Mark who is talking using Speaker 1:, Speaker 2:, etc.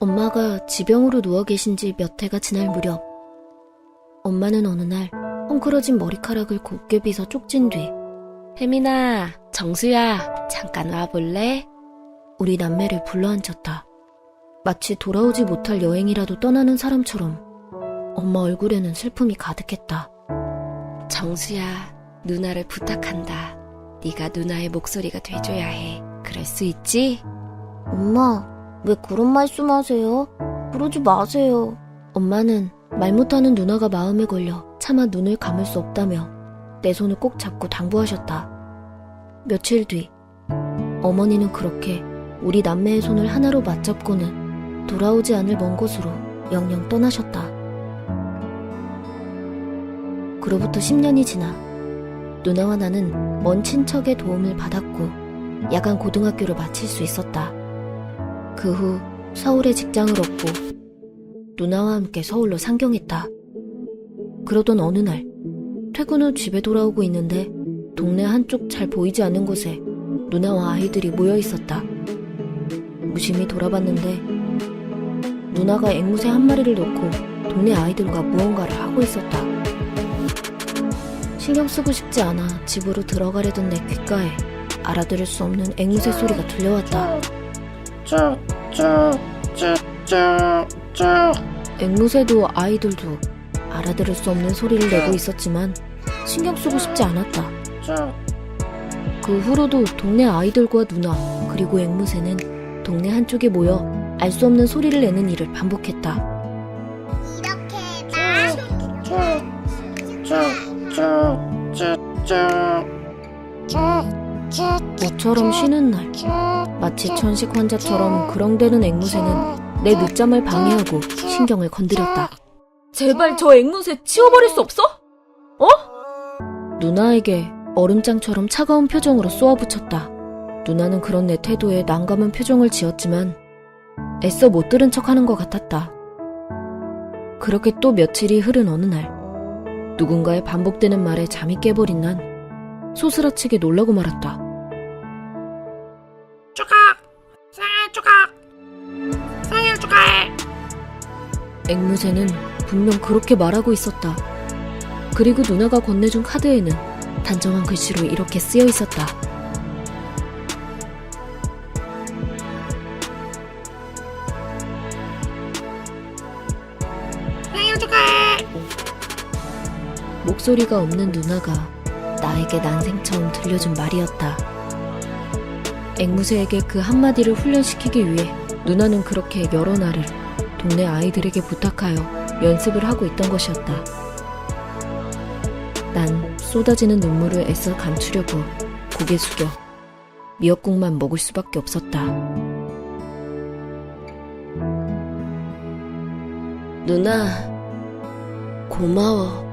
Speaker 1: 엄마가 지병으로 누워 계신 지 몇 해가 지날 무렵 엄마는 어느 날 헝클어진 머리카락을 곱게 빗어 쪽진 뒤 혜민아, 정수야, 잠깐 와볼래? 우리 남매를 불러앉혔다. 마치 돌아오지 못할 여행이라도 떠나는 사람처럼 엄마 얼굴에는 슬픔이 가득했다. 정수야, 누나를 부탁한다. 네가 누나의 목소리가 돼줘야 해. 그럴 수 있지?
Speaker 2: 엄마, 왜 그런 말씀 하세요? 그러지 마세요.
Speaker 1: 엄마는 말 못하는 누나가 마음에 걸려 차마 눈을 감을 수 없다며 내 손을 꼭 잡고 당부하셨다. 며칠 뒤 어머니는 그렇게 우리 남매의 손을 하나로 맞잡고는 돌아오지 않을 먼 곳으로 영영 떠나셨다. 그로부터 10년이 지나 누나와 나는 먼 친척의 도움을 받았고 야간 고등학교를 마칠 수 있었다. 그 후 서울에 직장을 얻고 누나와 함께 서울로 상경했다. 그러던 어느 날 퇴근 후 집에 돌아오고 있는데 동네 한쪽 잘 보이지 않는 곳에 누나와 아이들이 모여 있었다. 무심히 돌아봤는데 누나가 앵무새 한 마리를 놓고 동네 아이들과 무언가를 하고 있었다. 신경 쓰고 싶지 않아 집으로 들어가려던 내 귓가에 알아들을 수 없는 앵무새 소리가 들려왔다. 앵무새도 아이들도 알아들을 수 없는 소리를 내고 있었지만 신경 쓰고 싶지 않았다. 그 후로도 동네 아이들과 누나 그리고 앵무새는 동네 한쪽에 모여 알 수 없는 소리를 내는 일을 반복했다.
Speaker 2: 이렇게 나
Speaker 1: 모처럼 쉬는 날 마치 천식 환자처럼 그렁대는 앵무새는 내 늦잠을 방해하고 신경을 건드렸다. 제발 저 앵무새 치워버릴 수 없어? 어? 누나에게 얼음장처럼 차가운 표정으로 쏘아붙였다. 누나는 그런 내 태도에 난감한 표정을 지었지만 애써 못 들은 척 하는 것 같았다. 그렇게 또 며칠이 흐른 어느 날 누군가의 반복되는 말에 잠이 깨버린 난 소스라치게 놀라고 말았다. 앵무새는 분명 그렇게 말하고 있었다. 그리고 누나가 건네준 카드에는 단정한 글씨로 이렇게 쓰여 있었다.
Speaker 3: 생일 축하해.
Speaker 1: 목소리가 없는 누나가 나에게 난생 처음 들려준 말이었다. 앵무새에게 그 한마디를 훈련시키기 위해 누나는 그렇게 여러 날을 동네 아이들에게 부탁하여 연습을 하고 있던 것이었다. 난 쏟아지는 눈물을 애써 감추려고 고개 숙여 미역국만 먹을 수밖에 없었다. 누나, 고마워.